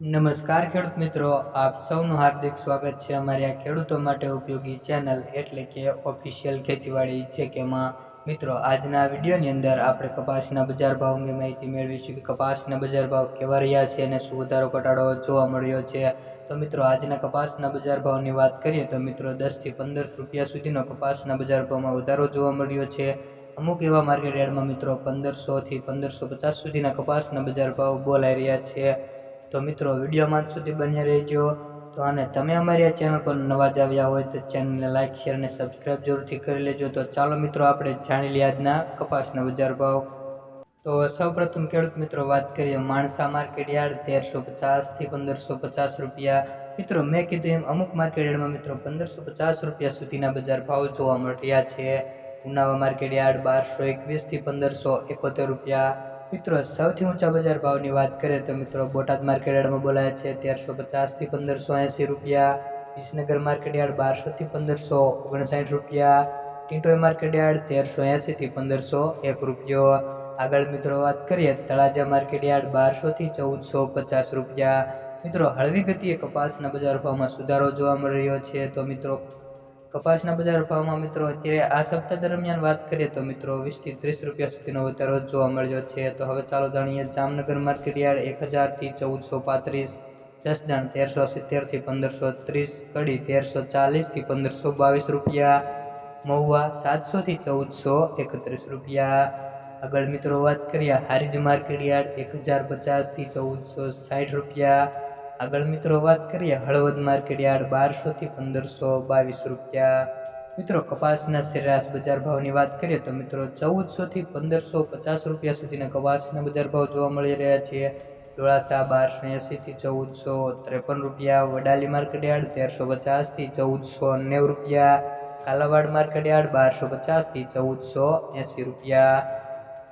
નમસ્કાર ખેડૂત મિત્રો, આપ સૌનું હાર્દિક સ્વાગત છે અમારી આ ખેડૂતો માટે ઉપયોગી ચેનલ એટલે કે ઓફિશિયલ ખેતીવાડી છે કે માં મિત્રો, આજના વિડીયોની અંદર આપણે કપાસના બજાર ભાવ અંગે માહિતી મેળવીશું કે કપાસના બજાર ભાવ કેવા રહ્યા છે અને શું વધારો ઘટાડો જોવા મળ્યો છે. તો મિત્રો, આજના કપાસના બજાર ભાવની વાત કરીએ તો મિત્રો, દસથી પંદર રૂપિયા સુધીનો કપાસના બજાર ભાવમાં વધારો જોવા મળ્યો છે. અમુક એવા માર્કેટ યાર્ડમાં મિત્રો, પંદરસોથી પંદરસો પચાસ સુધીના કપાસના બજાર ભાવ બોલાઈ રહ્યા છે. તો મિત્રો વિડીયોમાં સુધી બન્યા રહેજો. તો અને તમે અમારી આ ચેનલ પર નવા જ આવ્યા હોય તો ચેનલને લાઇક શેર અને સબસ્ક્રાઈબ જરૂરથી કરી લેજો. તો ચાલો મિત્રો, આપણે જાણી લઈએ આજના કપાસના બજાર ભાવ. તો સૌપ્રથમ ખેડૂત મિત્રો, વાત કરીએ માણસા માર્કેટ યાર્ડ તેરસો પચાસથી પંદરસો પચાસ રૂપિયા. મિત્રો, મેં કીધું એમ અમુક માર્કેટ યાર્ડમાં મિત્રો પંદરસો પચાસ રૂપિયા સુધીના બજાર ભાવ જોવા મળ્યા છે. ઉનાવા માર્કેટ યાર્ડ બારસો એકવીસથી પંદરસો એકોતેર રૂપિયા. મિત્રો, સૌથી ઊંચા બજાર ભાવની વાત કરીએ તો મિત્રો, બોટાદ માર્કેટ યાર્ડમાં બોલાય છે. તેરસો પચાસથી પંદરસો એંસી રૂપિયા. વિસનગર માર્કેટ યાર્ડ બારસોથી પંદરસો ઓગણસાઠ રૂપિયા. ટીંટોઈ માર્કેટ યાર્ડ તેરસો એંસીથી પંદરસો એક રૂપિયો. આગળ મિત્રો વાત કરીએ, તળાજા માર્કેટ યાર્ડ બારસોથી ચૌદસો પચાસ રૂપિયા. મિત્રો, હળવી ગતિએ કપાસના બજાર ભાવમાં સુધારો જોવા મળી રહ્યો છે. તો મિત્રો કપાસના બજાર ભાવમાં મિત્રો, અત્યારે આ સપ્તાહ દરમિયાન વાત કરીએ તો મિત્રો, વીસથી ત્રીસ રૂપિયા સુધીનો વધારો જોવા મળ્યો છે. તો હવે ચાલો જાણીએ, જામનગર માર્કેટ યાર્ડ એક હજારથી ચૌદસો પાંત્રીસ, જસદણ તેરસો સિત્તેરથી પંદરસો ત્રીસ, કડી તેરસો ચાલીસથી પંદરસો બાવીસ રૂપિયા, મહુવા સાતસોથી ચૌદસો એકત્રીસ રૂપિયા. આગળ મિત્રો વાત કરીએ, હારીજ માર્કેટ યાર્ડ એક હજાર પચાસથી ચૌદસો સાઠ રૂપિયા. આગળ મિત્રો વાત કરીએ, હળવદ માર્કેટ યાર્ડ બારસોથી પંદરસો બાવીસ રૂપિયા. મિત્રો, કપાસના સરેરાશ બજાર ભાવની વાત કરીએ તો મિત્રો ચૌદસોથી પંદરસો પચાસ રૂપિયા સુધીના કપાસના બજાર ભાવ જોવા મળી રહ્યા છે. ધોળાસા બારસો એંસીથી ચૌદસો ત્રેપન રૂપિયા, વડાલી માર્કેટ યાર્ડ તેરસો પચાસથી ચૌદસો નેવું રૂપિયા, કાલાવાડ માર્કેટ યાર્ડ બારસો પચાસથી ચૌદસો એંસી રૂપિયા.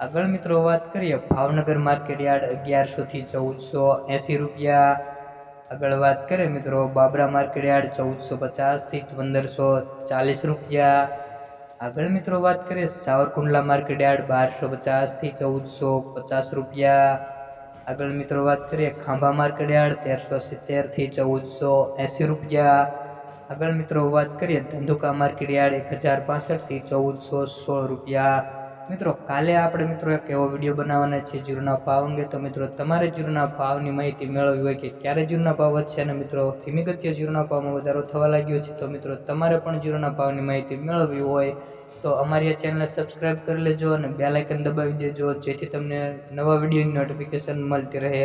આગળ મિત્રો વાત કરીએ, ભાવનગર માર્કેટ યાર્ડ અગિયારસોથી ચૌદસો એંસી રૂપિયા આગળ વાત કરીએ મિત્રો, બાબરા માર્કેટ યાર્ડ ચૌદસો પચાસથી પંદરસો ચાલીસ રૂપિયા. આગળ મિત્રો વાત કરીએ, સાવરકુંડલા માર્કેટ યાર્ડ બારસો પચાસથી ચૌદસો પચાસ રૂપિયા. આગળ મિત્રો વાત કરીએ, ખાંભા માર્કેટ યાર્ડ તેરસો સિત્તેરથી ચૌદસો એંસી રૂપિયા. આગળ મિત્રો વાત કરીએ, ધંધુકા માર્કેટ યાર્ડ એક હજાર પાસઠથી ચૌદસો સોળ રૂપિયા. મિત્રો, કાલે આપણે મિત્રો એક એવો વીડિયો બનાવવાના છે જીરુના ભાવ અંગે. તો મિત્રો, તમારે જીરુના ભાવની માહિતી મેળવવી હોય કે ક્યારે જીરુના ભાવ વધશે? અને મિત્રો, ધીમી ગતિએ જીરુના ભાવમાં વધારો થવા લાગ્યો છે. તો મિત્રો, તમારે પણ જીરુના ભાવની માહિતી મેળવવી હોય તો અમારી આ ચેનલને સબસ્ક્રાઈબ કરી લેજો અને બે લાઇકન દબાવી દેજો, જેથી તમને નવા વિડીયોની નોટિફિકેશન મળતી રહે.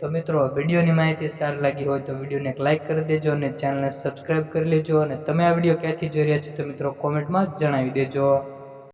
તો મિત્રો, વિડીયોની માહિતી સારી લાગી હોય તો વિડીયોને એક લાઇક કરી દેજો અને ચેનલને સબસ્ક્રાઈબ કરી લેજો. અને તમે આ વીડિયો ક્યાંથી જોઈ રહ્યા છો તો મિત્રો કોમેન્ટમાં જણાવી દેજો.